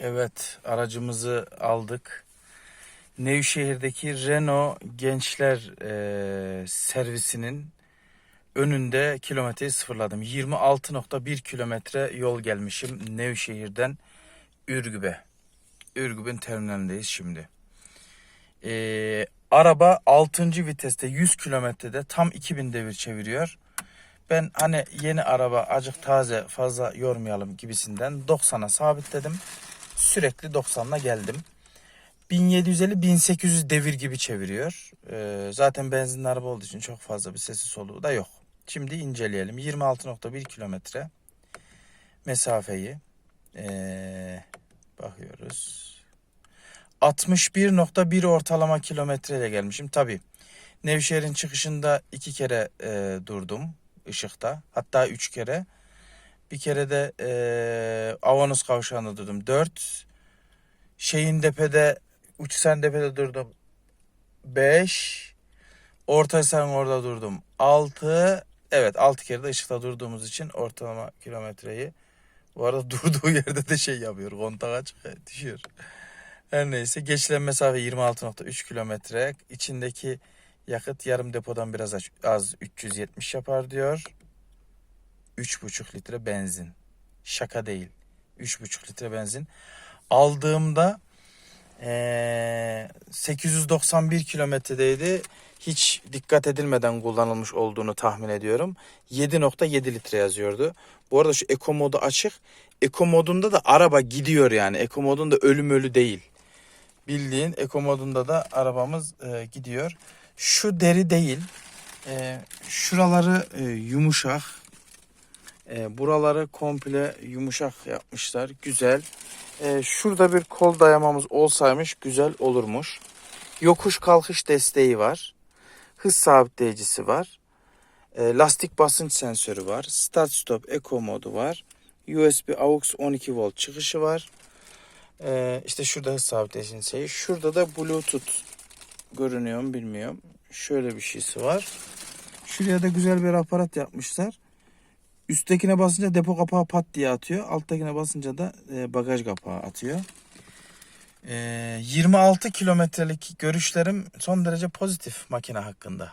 Evet, aracımızı aldık. Nevşehir'deki Renault Gençler eee, servisinin önünde kilometreyi sıfırladım. 26.1 kilometre yol gelmişim Nevşehir'den Ürgüp'e. Ürgüp'ün terminalindeyiz şimdi. Eee, araba 6. viteste 100 kilometrede tam 2000 devir çeviriyor. Ben hani yeni araba acık taze fazla yormayalım gibisinden 90'a sabitledim. Sürekli 90'la geldim. 1750-1800 devir gibi çeviriyor. Ee, zaten benzinli araba olduğu için çok fazla bir sesi soluğu da yok. Şimdi inceleyelim. 26.1 kilometre mesafeyi ee, bakıyoruz. 61.1 ortalama kilometreyle gelmişim. Tabi Nevşehir'in çıkışında iki kere e, durdum ışıkta. Hatta üç kere. Bir kere de e, Avanos kavşağında durdum. Dört. Şeyin depede, Uçsen depede durdum. Beş. Ortasan orada durdum. Altı. Evet altı kere de ışıkta durduğumuz için ortalama kilometreyi. Bu arada durduğu yerde de şey yapıyor. Kontak açık düşüyor. Her neyse geçilen mesafe 26.3 kilometre. İçindeki yakıt yarım depodan biraz az, az 370 yapar diyor. 3,5 litre benzin. Şaka değil. 3,5 litre benzin. Aldığımda eee, 891 kilometredeydi. Hiç dikkat edilmeden kullanılmış olduğunu tahmin ediyorum. 7.7 litre yazıyordu. Bu arada şu Eco modu açık. Eco modunda da araba gidiyor yani. Eco modunda ölüm ölü değil. Bildiğin Eco modunda da arabamız e, gidiyor. Şu deri değil. E, şuraları e, yumuşak. E, buraları komple yumuşak yapmışlar. Güzel. E, şurada bir kol dayamamız olsaymış güzel olurmuş. Yokuş kalkış desteği var. Hız sabitleyicisi var. E, lastik basınç sensörü var. Start stop eco modu var. USB AUX 12 volt çıkışı var. E, işte şurada hız sabitleyici şeyi. Şurada da Bluetooth görünüyor mu bilmiyorum. Şöyle bir şeysi var. Şuraya da güzel bir aparat yapmışlar. Üsttekine basınca depo kapağı pat diye atıyor. Alttakine basınca da e, bagaj kapağı atıyor. E, 26 kilometrelik görüşlerim son derece pozitif makine hakkında.